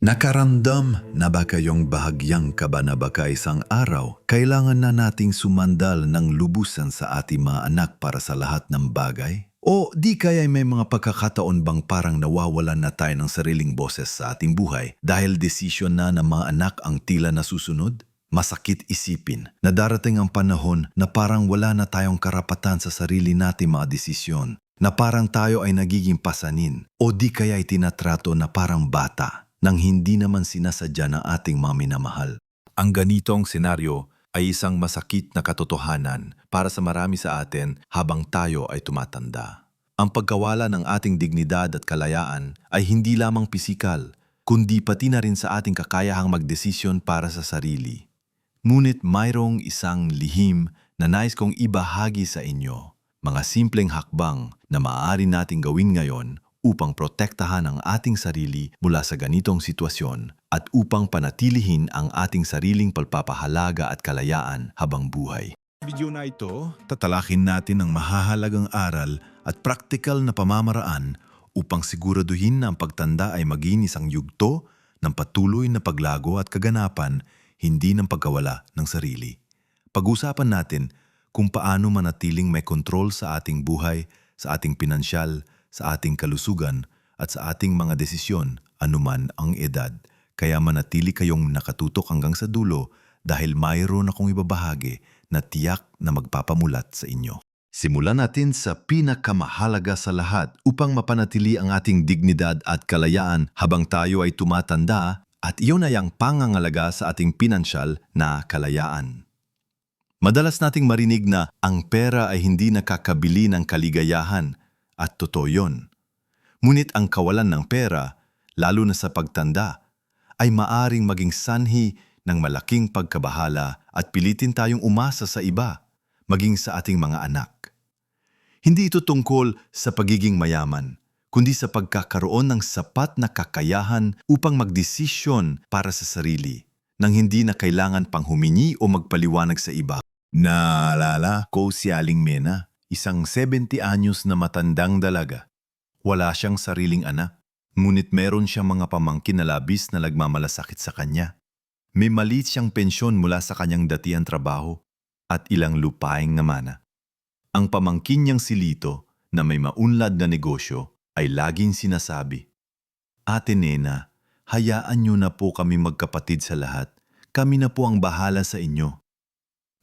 Nakaramdam na ba kayong bahagyang kaba na baka isang araw, kailangan na nating sumandal ng lubusan sa ating mga anak para sa lahat ng bagay? O di kaya may mga pagkakataon bang parang nawawalan na tayo ng sariling boses sa ating buhay dahil desisyon na ng mga anak ang tila nasusunod? Masakit isipin na darating ang panahon na parang wala na tayong karapatan sa sarili nating mga desisyon, na parang tayo ay nagiging pasanin o di kaya itinatrato na parang bata nang hindi naman sinasadya ng ating mga minamahal. Ang ganitong senaryo ay isang masakit na katotohanan para sa marami sa atin habang tayo ay tumatanda. Ang pagkawala ng ating dignidad at kalayaan ay hindi lamang pisikal, kundi pati na rin sa ating kakayahang magdesisyon para sa sarili. Ngunit mayroong isang lihim na nais kong ibahagi sa inyo, mga simpleng hakbang na maaari nating gawin ngayon upang protektahan ang ating sarili mula sa ganitong sitwasyon at upang panatilihin ang ating sariling pagpapahalaga at kalayaan habang buhay. Video na ito, tatalakin natin ang mahahalagang aral at praktikal na pamamaraan upang siguraduhin na ang pagtanda ay maging isang yugto ng patuloy na paglago at kaganapan, hindi ng pagkawala ng sarili. Pag-usapan natin kung paano manatiling may kontrol sa ating buhay, sa ating pinansyal, sa ating kalusugan at sa ating mga desisyon anuman ang edad. Kaya manatili kayong nakatutok hanggang sa dulo dahil mayroon akong ibabahagi na tiyak na magpapamulat sa inyo. Simulan natin sa pinakamahalaga sa lahat upang mapanatili ang ating dignidad at kalayaan habang tayo ay tumatanda at iyon ay ang pangangalaga sa ating pinansyal na kalayaan. Madalas nating marinig na ang pera ay hindi nakakabili ng kaligayahan at totoo yun. Ngunit ang kawalan ng pera, lalo na sa pagtanda, ay maaring maging sanhi ng malaking pagkabahala at pilitin tayong umasa sa iba, maging sa ating mga anak. Hindi ito tungkol sa pagiging mayaman, kundi sa pagkakaroon ng sapat na kakayahan upang magdesisyon para sa sarili, nang hindi na kailangan pang humingi o magpaliwanag sa iba. Naalala ko si Aling Mena, isang 70 anyos na matandang dalaga. Wala siyang sariling anak, ngunit meron siyang mga pamangkin na labis na nagmamalasakit sa kanya. May maliit siyang pensyon mula sa kanyang datiang trabaho at ilang lupaing namana. Ang pamangkin niyang si Lito na may maunlad na negosyo ay laging sinasabi, Ate Nena, hayaan niyo na po kami magkapatid sa lahat. Kami na po ang bahala sa inyo.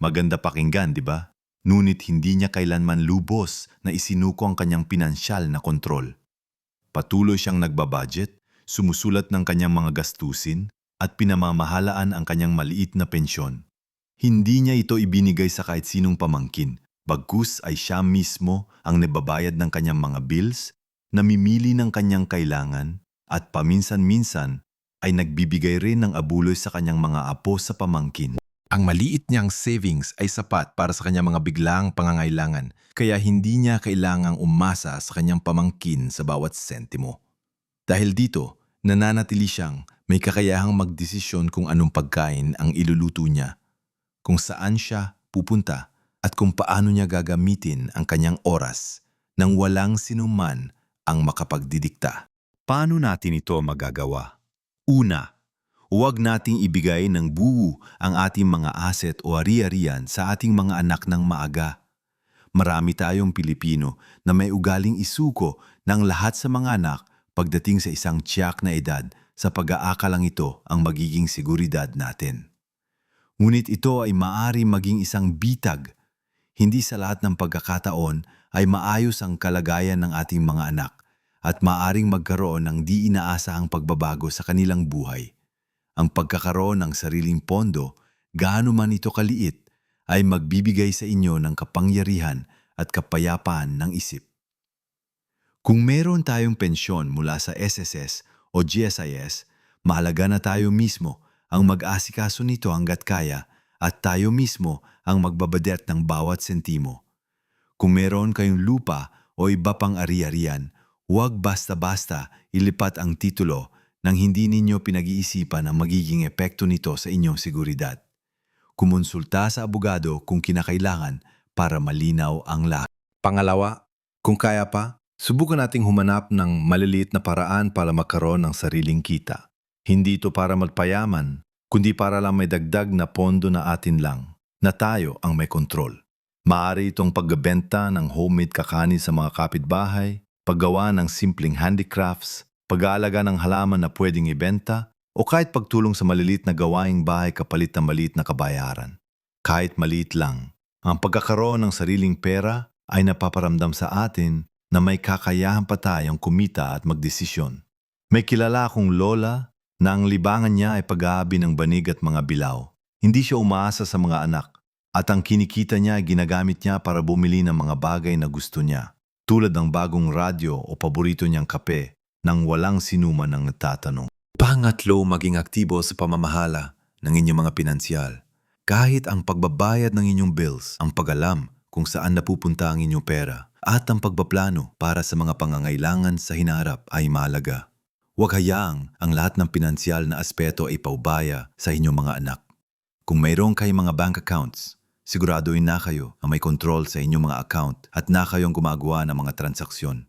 Maganda pakinggan, di ba? Ngunit hindi niya kailanman lubos na isinuko ang kanyang pinansyal na kontrol. Patuloy siyang nagbabudget, sumusulat ng kanyang mga gastusin, at pinamamahalaan ang kanyang maliit na pensyon. Hindi niya ito ibinigay sa kahit sinong pamangkin, bagkus ay siya mismo ang nababayad ng kanyang mga bills, namimili ng kanyang kailangan, at paminsan-minsan ay nagbibigay rin ng abuloy sa kanyang mga apo sa pamangkin. Ang maliit niyang savings ay sapat para sa kanyang mga biglaang pangangailangan, kaya hindi niya kailangang umasa sa kanyang pamangkin sa bawat sentimo. Dahil dito, nananatili siyang may kakayahang magdesisyon kung anong pagkain ang iluluto niya, kung saan siya pupunta, at kung paano niya gagamitin ang kanyang oras nang walang sinuman ang makapagdidikta. Paano natin ito magagawa? Una, Huwag nating ibigay ng buo ang ating mga asset o ari-arian sa ating mga anak ng maaga. Marami tayong Pilipino na may ugaling isuko ng lahat sa mga anak pagdating sa isang tiyak na edad sa pag-aakalang ito ang magiging seguridad natin. Ngunit ito ay maari maging isang bitag. Hindi sa lahat ng pagkakataon ay maayos ang kalagayan ng ating mga anak at maaring magkaroon ng di inaasahang pagbabago sa kanilang buhay. Ang pagkakaroon ng sariling pondo, gaano man ito kaliit, ay magbibigay sa inyo ng kapangyarihan at kapayapaan ng isip. Kung meron tayong pensyon mula sa SSS o GSIS, mahalaga na tayo mismo ang mag-asikaso nito hanggat kaya at tayo mismo ang magbabadet ng bawat sentimo. Kung meron kayong lupa o iba pang ari-arian, huwag basta-basta ilipat ang titulo nang hindi ninyo pinag-iisipan ang magiging epekto nito sa inyong seguridad. Kumonsulta sa abogado kung kinakailangan para malinaw ang lahat. Pangalawa, kung kaya pa, subukan nating humanap ng maliliit na paraan para magkaroon ng sariling kita. Hindi ito para magpayaman, kundi para lang may dagdag na pondo na atin lang, na tayo ang may kontrol. Maari itong pagbebenta ng homemade kakanin sa mga kapitbahay, paggawa ng simpleng handicrafts, pag-aalaga ng halaman na pwedeng ibenta, o kahit pagtulong sa malilit na gawaing bahay kapalit ng maliit na kabayaran. Kahit maliit lang, ang pagkakaroon ng sariling pera ay napaparamdam sa atin na may kakayahan pa tayong kumita at magdesisyon. May kilala akong lola na ang libangan niya ay pag-aabi ng banig at mga bilaw. Hindi siya umaasa sa mga anak at ang kinikita niya ay ginagamit niya para bumili ng mga bagay na gusto niya. Tulad ng bagong radyo o paborito niyang kape nang walang sinuman ang nagtatanong. Pangatlo, maging aktibo sa pamamahala ng inyong mga pinansyal. Kahit ang pagbabayad ng inyong bills, ang pag-alam kung saan napupunta ang inyong pera, at ang pagbaplano para sa mga pangangailangan sa hinarap ay mahalaga. Huwag hayaang ang lahat ng pinansyal na aspeto ay paubaya sa inyong mga anak. Kung mayroong kayong mga bank accounts, siguraduhin na kayo na may control sa inyong mga account at na kayong gumagawa ng mga transaksyon.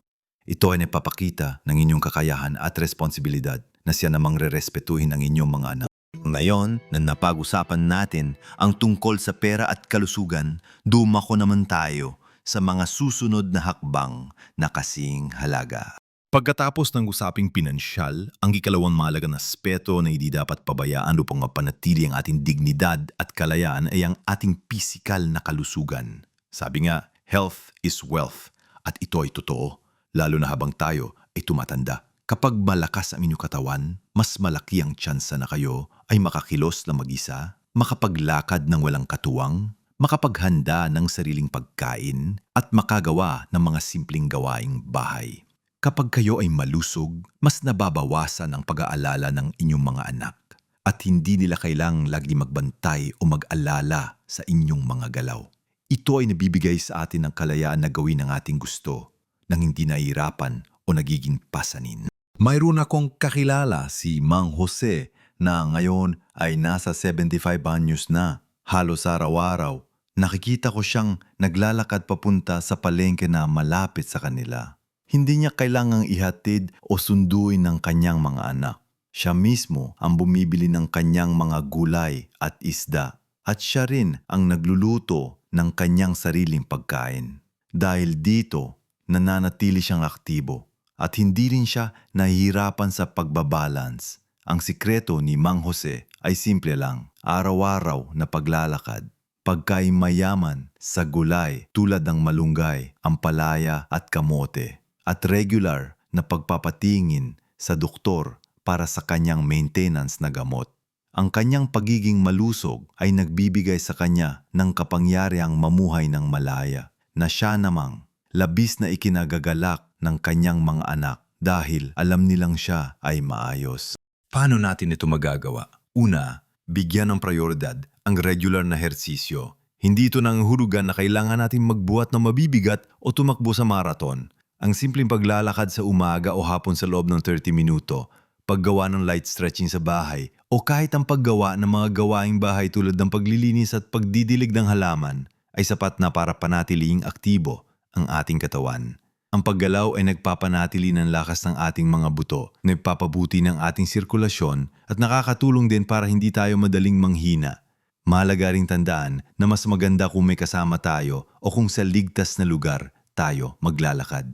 Ito ay napapakita ng inyong kakayahan at responsibilidad na siya namang rerespetuhin ang inyong mga anak. Ngayon na napag-usapan natin ang tungkol sa pera at kalusugan, dumako naman tayo sa mga susunod na hakbang na kasing halaga. Pagkatapos ng usaping pinansyal, ang ikalawang mahalagang aspeto na hindi dapat pabayaan upang mapanatili ang ating dignidad at kalayaan ay ang ating pisikal na kalusugan. Sabi nga, health is wealth at ito ay totoo, lalo na habang tayo ay tumatanda. Kapag malakas ang inyong katawan, mas malaki ang tsansa na kayo ay makakilos na mag-isa, makapaglakad ng walang katuwang, makapaghanda ng sariling pagkain, at makagawa ng mga simpleng gawaing bahay. Kapag kayo ay malusog, mas nababawasan ang pag-aalala ng inyong mga anak at hindi nila kailang lagi magbantay o mag-alala sa inyong mga galaw. Ito ay nabibigay sa atin ng kalayaan na gawin ang ating gusto nang hindi nahihirapan o nagiging pasanin. Mayroon akong kakilala si Mang Jose na ngayon ay nasa 75 anyos na. Halos araw-araw, nakikita ko siyang naglalakad papunta sa palengke na malapit sa kanila. Hindi niya kailangang ihatid o sunduin ng kanyang mga anak. Siya mismo ang bumibili ng kanyang mga gulay at isda at siya rin ang nagluluto ng kanyang sariling pagkain. Dahil dito, nananatili siyang aktibo at hindi rin siya nahihirapan sa pagbabalance. Ang sikreto ni Mang Jose ay simple lang, araw-araw na paglalakad. Pagkain mayaman sa gulay tulad ng malunggay, ampalaya at kamote. At regular na pagpapatingin sa doktor para sa kanyang maintenance na gamot. Ang kanyang pagiging malusog ay nagbibigay sa kanya ng kapangyarihang mamuhay ng malaya na siya namang labis na ikinagagalak ng kanyang mga anak dahil alam nilang siya ay maayos. Paano natin ito magagawa? Una, bigyan ng prioridad ang regular na hersisyo. Hindi ito nanghulugan na kailangan natin magbuhat ng mabibigat o tumakbo sa marathon. Ang simpleng paglalakad sa umaga o hapon sa loob ng 30 minuto, paggawa ng light stretching sa bahay, o kahit ang paggawa ng mga gawaing bahay tulad ng paglilinis at pagdidilig ng halaman ay sapat na para panatiling aktibo ang ating katawan. Ang paggalaw ay nagpapanatili ng lakas ng ating mga buto, nagpapabuti ng ating sirkulasyon at nakakatulong din para hindi tayo madaling manghina. Mahalaga ring tandaan na mas maganda kung may kasama tayo o kung sa ligtas na lugar tayo maglalakad.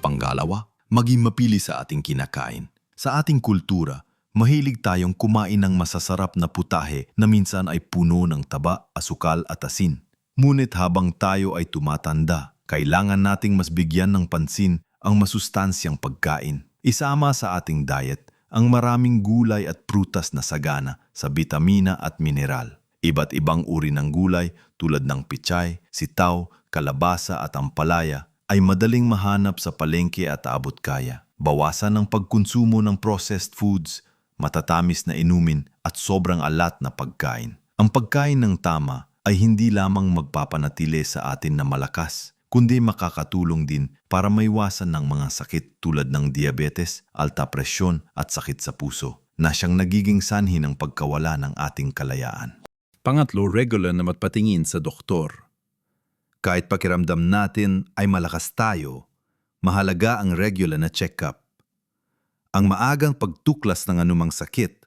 Panggalawa, maging mapili sa ating kinakain. Sa ating kultura, mahilig tayong kumain ng masasarap na putahe na minsan ay puno ng taba, asukal at asin. Ngunit habang tayo ay tumatanda, kailangan nating mas bigyan ng pansin ang masustansyang pagkain. Isama sa ating diet ang maraming gulay at prutas na sagana sa bitamina at mineral. Iba't ibang uri ng gulay tulad ng pichay, sitaw, kalabasa at ampalaya ay madaling mahanap sa palengke at abot kaya. Bawasan ang pagkonsumo ng processed foods, matatamis na inumin at sobrang alat na pagkain. Ang pagkain ng tama ay hindi lamang magpapanatili sa atin na malakas, kundi makakatulong din para maiwasan ng mga sakit tulad ng diabetes, alta presyon at sakit sa puso na siyang nagiging sanhi ng pagkawala ng ating kalayaan. Pangatlo, regular na magpatingin sa doktor. Kahit pakiramdam natin ay malakas tayo, mahalaga ang regular na check-up. Ang maagang pagtuklas ng anumang sakit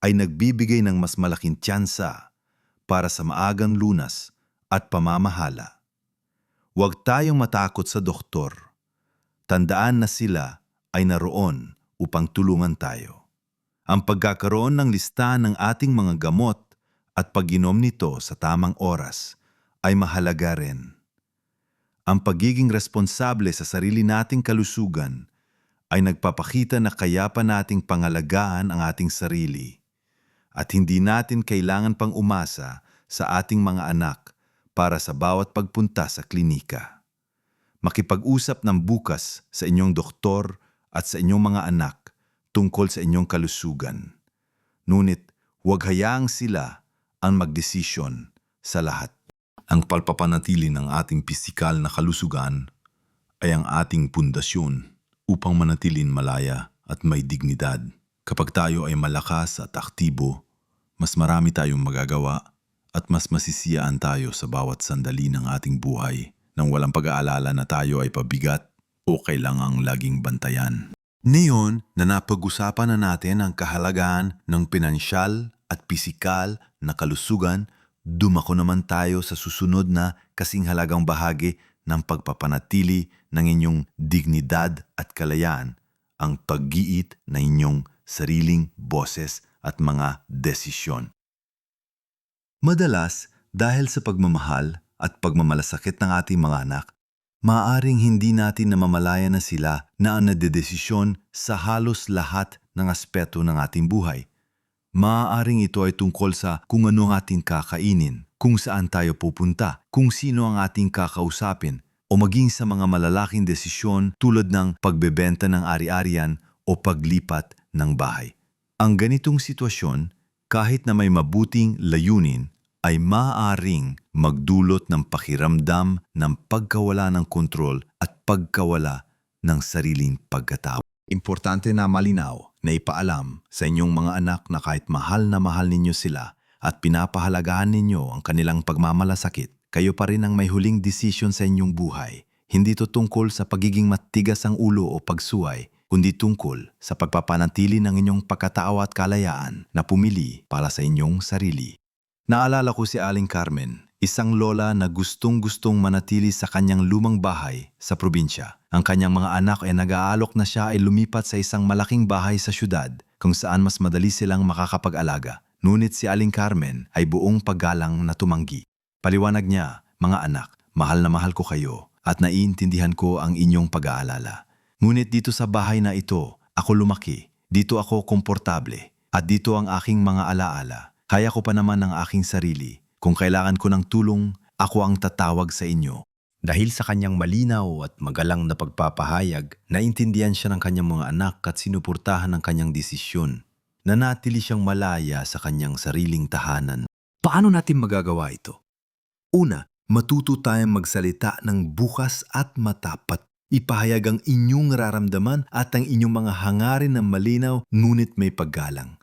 ay nagbibigay ng mas malaking tsansa para sa maagang lunas at pamamahala. Huwag tayong matakot sa doktor. Tandaan na sila ay naroon upang tulungan tayo. Ang pagkakaroon ng listahan ng ating mga gamot at pag-inom nito sa tamang oras ay mahalaga rin. Ang pagiging responsable sa sarili nating kalusugan ay nagpapakita na kaya pa nating pangalagaan ang ating sarili at hindi natin kailangan pang umasa sa ating mga anak para sa bawat pagpunta sa klinika. Makipag-usap ng bukas sa inyong doktor at sa inyong mga anak tungkol sa inyong kalusugan. Ngunit huwag hayaang sila ang magdesisyon sa lahat. Ang palpapanatili ng ating pisikal na kalusugan ay ang ating pundasyon upang manatilin malaya at may dignidad. Kapag tayo ay malakas at aktibo, mas marami tayong magagawa at mas masisiyaan tayo sa bawat sandali ng ating buhay nang walang pag-aalala na tayo ay pabigat o kailangang laging bantayan. Ngayon na napag-usapan na natin ang kahalagaan ng pinansyal at pisikal na kalusugan, dumako naman tayo sa susunod na kasing halagang bahagi ng pagpapanatili ng inyong dignidad at kalayaan, ang pag-iit na inyong sariling boses at mga desisyon. Madalas, dahil sa pagmamahal at pagmamalasakit ng ating mga anak, maaaring hindi natin namamalayan na sila na ang nadedesisyon sa halos lahat ng aspeto ng ating buhay. Maaaring ito ay tungkol sa kung ano ang ating kakainin, kung saan tayo pupunta, kung sino ang ating kakausapin, o maging sa mga malalaking desisyon tulad ng pagbebenta ng ari-arian o paglipat ng bahay. Ang ganitong sitwasyon, kahit na may mabuting layunin, ay maaaring magdulot ng pakiramdam ng pagkawala ng kontrol at pagkawala ng sariling pagkatao. Importante na malinaw na ipaalam sa inyong mga anak na kahit mahal na mahal ninyo sila at pinapahalagahan ninyo ang kanilang pagmamalasakit, kayo pa rin ang may huling desisyon sa inyong buhay. Hindi to tungkol sa pagiging matigas ang ulo o pagsuway, kundi tungkol sa pagpapanatili ng inyong pagkatao at kalayaan na pumili para sa inyong sarili. Naalala ko si Aling Carmen, isang lola na gustong-gustong manatili sa kanyang lumang bahay sa probinsya. Ang kanyang mga anak ay nag-aalok na siya ay lumipat sa isang malaking bahay sa syudad kung saan mas madali silang makakapag-alaga. Ngunit si Aling Carmen ay buong paggalang na tumanggi. Paliwanag niya, mga anak, mahal na mahal ko kayo at naiintindihan ko ang inyong pag-aalala. Ngunit dito sa bahay na ito, ako lumaki. Dito ako komportable at dito ang aking mga alaala. Kaya ko pa naman ang aking sarili. Kung kailangan ko ng tulong, ako ang tatawag sa inyo. Dahil sa kanyang malinaw at magalang na pagpapahayag, naintindihan siya ng kanyang mga anak at sinuportahan ang kanyang desisyon. Nanatili siyang malaya sa kanyang sariling tahanan. Paano natin magagawa ito? Una, matuto tayong magsalita ng bukas at matapat. Ipahayag ang inyong nararamdaman at ang inyong mga hangarin ng malinaw ngunit may paggalang.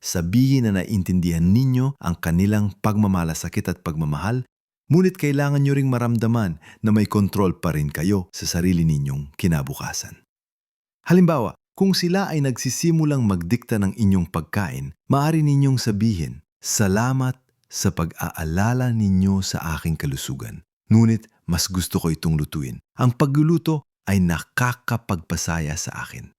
Sabihin na naintindihan ninyo ang kanilang pagmamalasakit at pagmamahal, ngunit kailangan nyo ring maramdaman na may kontrol pa rin kayo sa sarili ninyong kinabukasan. Halimbawa, kung sila ay nagsisimulang magdikta ng inyong pagkain, maaari ninyong sabihin, Salamat sa pag-aalala ninyo sa aking kalusugan. Ngunit mas gusto ko itong lutuin. Ang pagluluto ay nakakapagpasaya sa akin.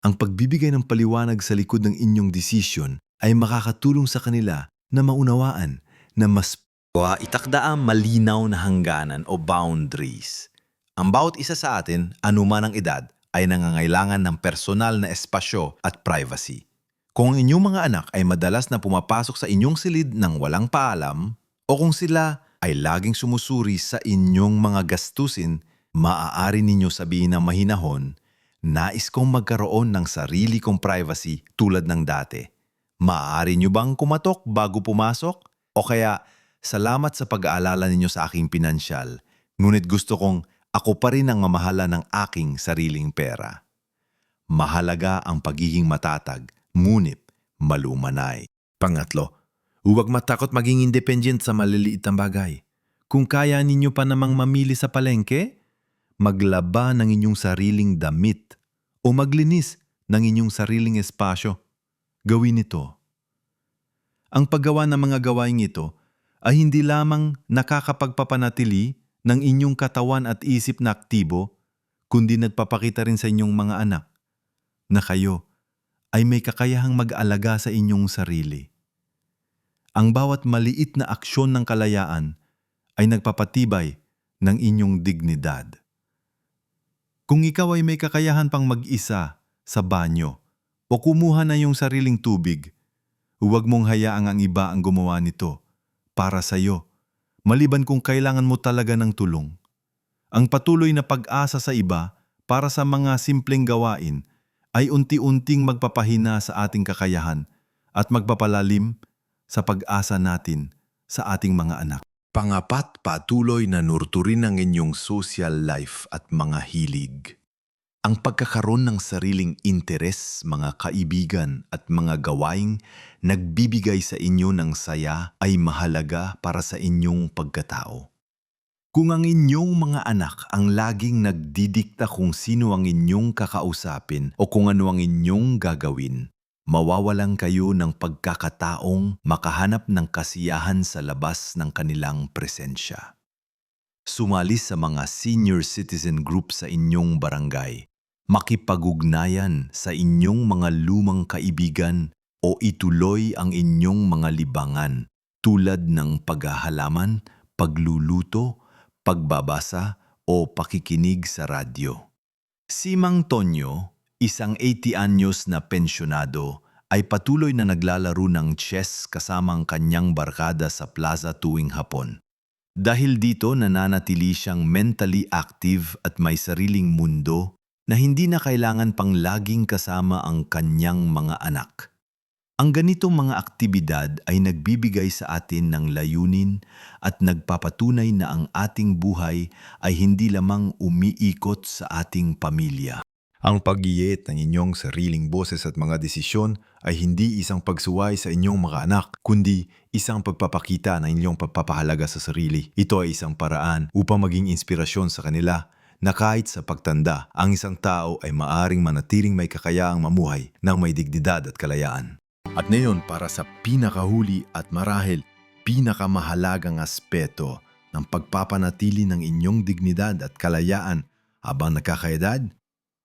Ang pagbibigay ng paliwanag sa likod ng inyong desisyon ay makakatulong sa kanila na maunawaan na mas itakda ang malinaw na hangganan o boundaries. Ang bawat isa sa atin, anuman ang edad, ay nangangailangan ng personal na espasyo at privacy. Kung ang inyong mga anak ay madalas na pumapasok sa inyong silid ng walang paalam, o kung sila ay laging sumusuri sa inyong mga gastusin, maaari ninyo sabihin ng mahinahon, nais kong magkaroon ng sarili kong privacy tulad ng dati. Maaari nyo bang kumatok bago pumasok? O kaya, salamat sa pag-aalala ninyo sa aking pinansyal, ngunit gusto kong ako pa rin ang mamahala ng aking sariling pera. Mahalaga ang pagiging matatag, ngunit malumanay. Pangatlo, huwag matakot maging independent sa maliliit na bagay. Kung kaya ninyo pa namang mamili sa palengke, maglaba ng inyong sariling damit o maglinis ng inyong sariling espasyo. Gawin ito. Ang paggawa ng mga gawaing ito ay hindi lamang nakakapagpapanatili ng inyong katawan at isip na aktibo, kundi nagpapakita rin sa inyong mga anak na kayo ay may kakayahang mag-alaga sa inyong sarili. Ang bawat maliit na aksyon ng kalayaan ay nagpapatibay ng inyong dignidad. Kung ikaw ay may kakayahan pang mag-isa sa banyo o kumuha na yung sariling tubig, huwag mong hayaang ang iba ang gumawa nito para sa iyo, maliban kung kailangan mo talaga ng tulong. Ang patuloy na pag-asa sa iba para sa mga simpleng gawain ay unti-unting magpapahina sa ating kakayahan at magpapalalim sa pag-asa natin sa ating mga anak. Pangapat, patuloy na nurturin ang inyong social life at mga hilig. Ang pagkakaroon ng sariling interes, mga kaibigan at mga gawaing nagbibigay sa inyo ng saya ay mahalaga para sa inyong pagkatao. Kung ang inyong mga anak ang laging nagdidikta kung sino ang inyong kakausapin o kung ano ang inyong gagawin, mawawalan kayo ng pagkakataong makahanap ng kasiyahan sa labas ng kanilang presensya. Sumali sa mga senior citizen group sa inyong barangay, makipagugnayan sa inyong mga lumang kaibigan o ituloy ang inyong mga libangan tulad ng paghahalaman, pagluluto, pagbabasa o pakikinig sa radyo. Si Mang Tonyo, isang 80 anyos na pensyonado, ay patuloy na naglalaro ng chess kasama ang kanyang barkada sa plaza tuwing hapon. Dahil dito nananatili siyang mentally active at may sariling mundo na hindi na kailangan pang laging kasama ang kanyang mga anak. Ang ganitong mga aktibidad ay nagbibigay sa atin ng layunin at nagpapatunay na ang ating buhay ay hindi lamang umiikot sa ating pamilya. Ang pag-iit ng inyong sariling boses at mga desisyon ay hindi isang pagsuway sa inyong mga anak, kundi isang pagpapakita ng inyong pagpapahalaga sa sarili. Ito ay isang paraan upang maging inspirasyon sa kanila na kahit sa pagtanda, ang isang tao ay maaring manatiling may kakayaang mamuhay ng may dignidad at kalayaan. At ngayon para sa pinakahuli at marahil pinakamahalagang aspeto ng pagpapanatili ng inyong dignidad at kalayaan habang nakakaedad,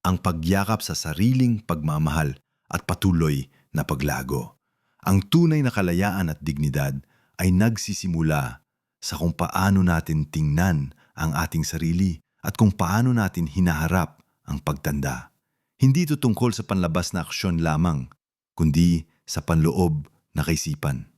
ang pagyakap sa sariling pagmamahal at patuloy na paglago. Ang tunay na kalayaan at dignidad ay nagsisimula sa kung paano natin tingnan ang ating sarili at kung paano natin hinaharap ang pagtanda. Hindi ito tungkol sa panlabas na aksyon lamang, kundi sa panloob na kaisipan.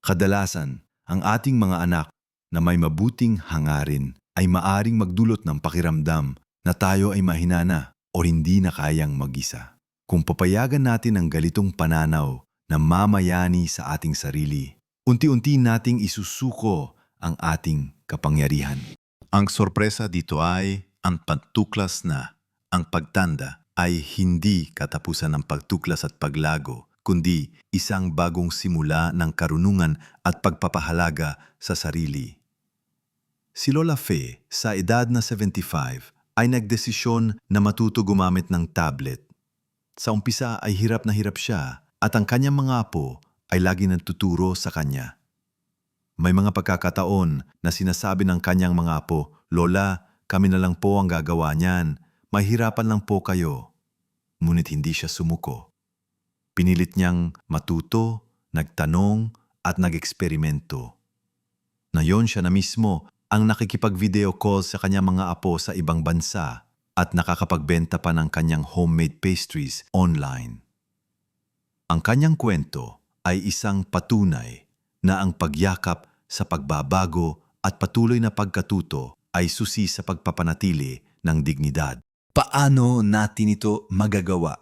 Kadalasan, ang ating mga anak na may mabuting hangarin ay maaring magdulot ng pakiramdam na tayo ay mahinana o hindi na kayang mag-isa. Kung papayagan natin ang galitong pananaw na mamayani sa ating sarili, unti-unti nating isusuko ang ating kapangyarihan. Ang sorpresa dito ay ang pagtuklas na ang pagtanda ay hindi katapusan ng pagtuklas at paglago, kundi isang bagong simula ng karunungan at pagpapahalaga sa sarili. Si Lola Fe, sa edad na 75, ay nagdesisyon na matuto gumamit ng tablet. Sa umpisa ay hirap na hirap siya at ang kanyang mga apo ay lagi nagtuturo sa kanya. May mga pagkakataon na sinasabi ng kanyang mga apo, Lola, kami na lang po ang gagawa niyan. Mahirapan lang po kayo. Ngunit hindi siya sumuko. Pinilit niyang matuto, nagtanong at nag-eksperimento. Nayon siya na mismo ang nakikipag-video call sa kanyang mga apo sa ibang bansa at nakakapagbenta pa ng kanyang homemade pastries online. Ang kanyang kwento ay isang patunay na ang pagyakap sa pagbabago at patuloy na pagkatuto ay susi sa pagpapanatili ng dignidad. Paano natin ito magagawa?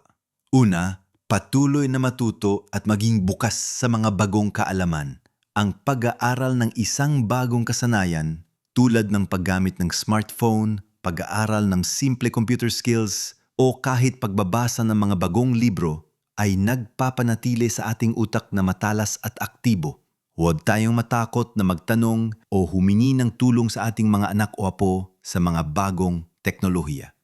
Una, patuloy na matuto at maging bukas sa mga bagong kaalaman. Ang pag-aaral ng isang bagong kasanayan tulad ng paggamit ng smartphone, pag-aaral ng simple computer skills, o kahit pagbabasa ng mga bagong libro ay nagpapanatili sa ating utak na matalas at aktibo. Huwag tayong matakot na magtanong o humingi ng tulong sa ating mga anak o apo sa mga bagong teknolohiya.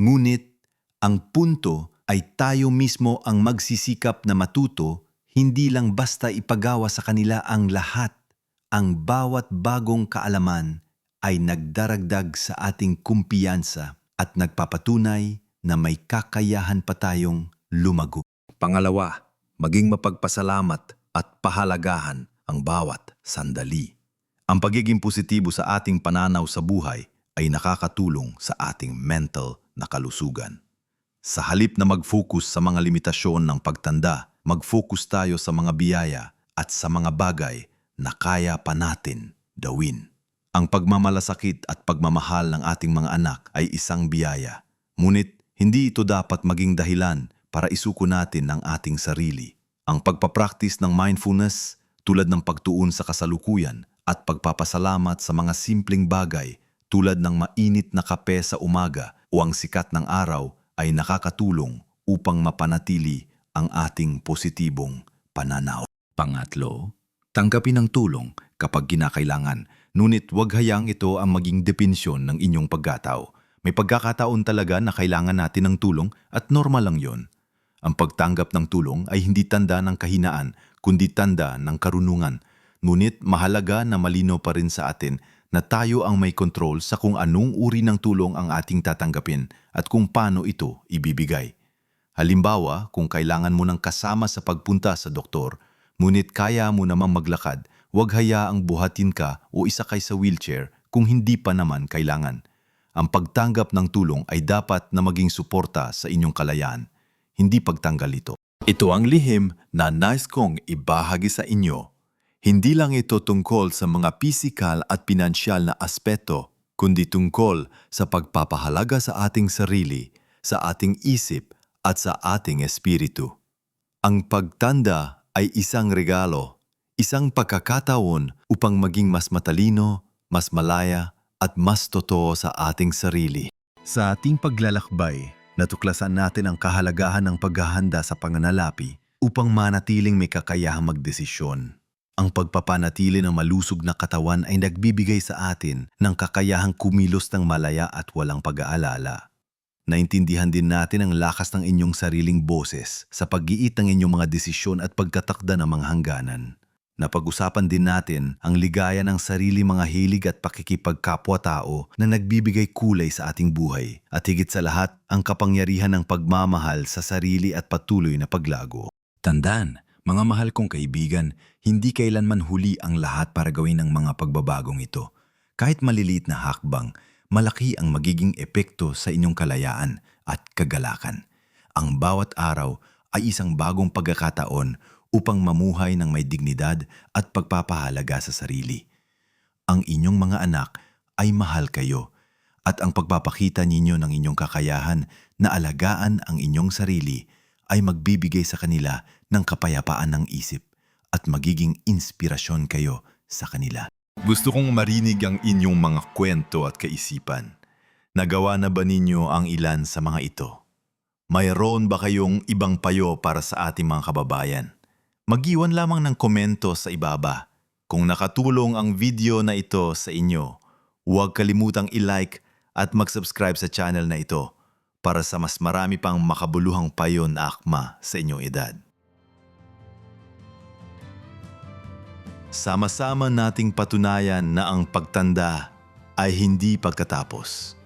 Ngunit, ang punto ay tayo mismo ang magsisikap na matuto, hindi lang basta ipagawa sa kanila ang lahat. Ang bawat bagong kaalaman ay nagdaragdag sa ating kumpiyansa at nagpapatunay na may kakayahan pa tayong lumago. Pangalawa, maging mapagpasalamat at pahalagahan ang bawat sandali. Ang pagiging positibo sa ating pananaw sa buhay ay nakakatulong sa ating mental na kalusugan. Sa halip na mag-focus sa mga limitasyon ng pagtanda, mag-focus tayo sa mga biyaya at sa mga bagay na kaya pa natin gawin. Ang pagmamalasakit at pagmamahal ng ating mga anak ay isang biyaya. Ngunit hindi ito dapat maging dahilan para isuko natin ang ating sarili. Ang pagpapraktis ng mindfulness tulad ng pagtuon sa kasalukuyan at pagpapasalamat sa mga simpleng bagay tulad ng mainit na kape sa umaga o ang sikat ng araw ay nakakatulong upang mapanatili ang ating positibong pananaw. Pangatlo, tanggapin ang tulong kapag kinakailangan, ngunit huwag hayang ito ang maging depensyon ng inyong pagkatao. May pagkakataon talaga na kailangan natin ng tulong at normal lang yon. Ang pagtanggap ng tulong ay hindi tanda ng kahinaan, kundi tanda ng karunungan. Ngunit mahalaga na malino pa rin sa atin na tayo ang may kontrol sa kung anong uri ng tulong ang ating tatanggapin at kung paano ito ibibigay. Halimbawa, kung kailangan mo ng kasama sa pagpunta sa doktor, ngunit kaya mo namang maglakad, huwag hayaang buhatin ka o isakay sa wheelchair kung hindi pa naman kailangan. Ang pagtanggap ng tulong ay dapat na maging suporta sa inyong kalayaan, hindi pagtanggal ito. Ito ang lihim na nais kong ibahagi sa inyo. Hindi lang ito tungkol sa mga pisikal at pinansyal na aspeto, kundi tungkol sa pagpapahalaga sa ating sarili, sa ating isip at sa ating espiritu. Ang pagtanda ay isang regalo, isang pagkakataon upang maging mas matalino, mas malaya at mas totoo sa ating sarili. Sa ating paglalakbay, natuklasan natin ang kahalagahan ng paghahanda sa panganalapi upang manatiling may kakayahang magdesisyon. Ang pagpapanatili ng malusog na katawan ay nagbibigay sa atin ng kakayahang kumilos ng malaya at walang pag-aalala. Naintindihan din natin ang lakas ng inyong sariling boses sa pag-iit ng inyong mga desisyon at pagtatakda ng mga hangganan. Napag-usapan din natin ang ligaya ng sarili mga hilig at pakikipagkapwa-tao na nagbibigay kulay sa ating buhay at higit sa lahat ang kapangyarihan ng pagmamahal sa sarili at patuloy na paglago. Tandaan, mga mahal kong kaibigan, hindi kailanman huli ang lahat para gawin ang mga pagbabagong ito. Kahit maliliit na hakbang, malaki ang magiging epekto sa inyong kalayaan at kagalakan. Ang bawat araw ay isang bagong pagkakataon upang mamuhay ng may dignidad at pagpapahalaga sa sarili. Ang inyong mga anak ay mahal kayo at ang pagpapakita ninyo ng inyong kakayahan na alagaan ang inyong sarili ay magbibigay sa kanila ng kapayapaan ng isip at magiging inspirasyon kayo sa kanila. Gusto kong marinig ang inyong mga kwento at kaisipan. Nagawa na ba ninyo ang ilan sa mga ito? Mayroon ba kayong ibang payo para sa ating mga kababayan? Mag-iwan lamang ng komento sa ibaba. Kung nakatulong ang video na ito sa inyo, huwag kalimutang i-like at mag-subscribe sa channel na ito para sa mas marami pang makabuluhang payo na akma sa inyong edad. Sama-sama nating patunayan na ang pagtanda ay hindi pagkatapos,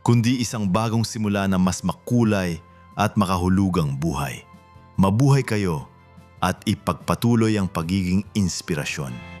kundi isang bagong simula na mas makulay at makahulugang buhay. Mabuhay kayo at ipagpatuloy ang pagiging inspirasyon.